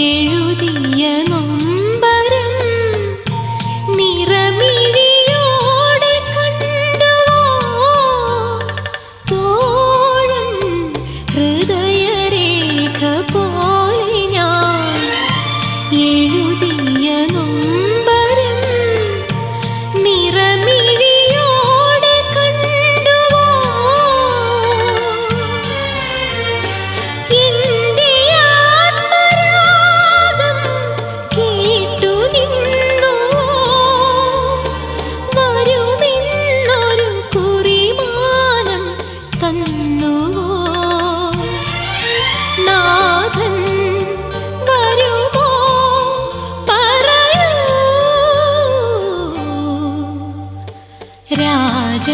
എഴുതിയ നൊമ്പരം നിറമിഴിയോടെ കണ്ടുവോ? ഹൃദയരേഖ ഞാൻ എഴുതിയ നൊമ്പരം തന്നുവോ നാഥൻ വരുമോ പറയൂ. രാജ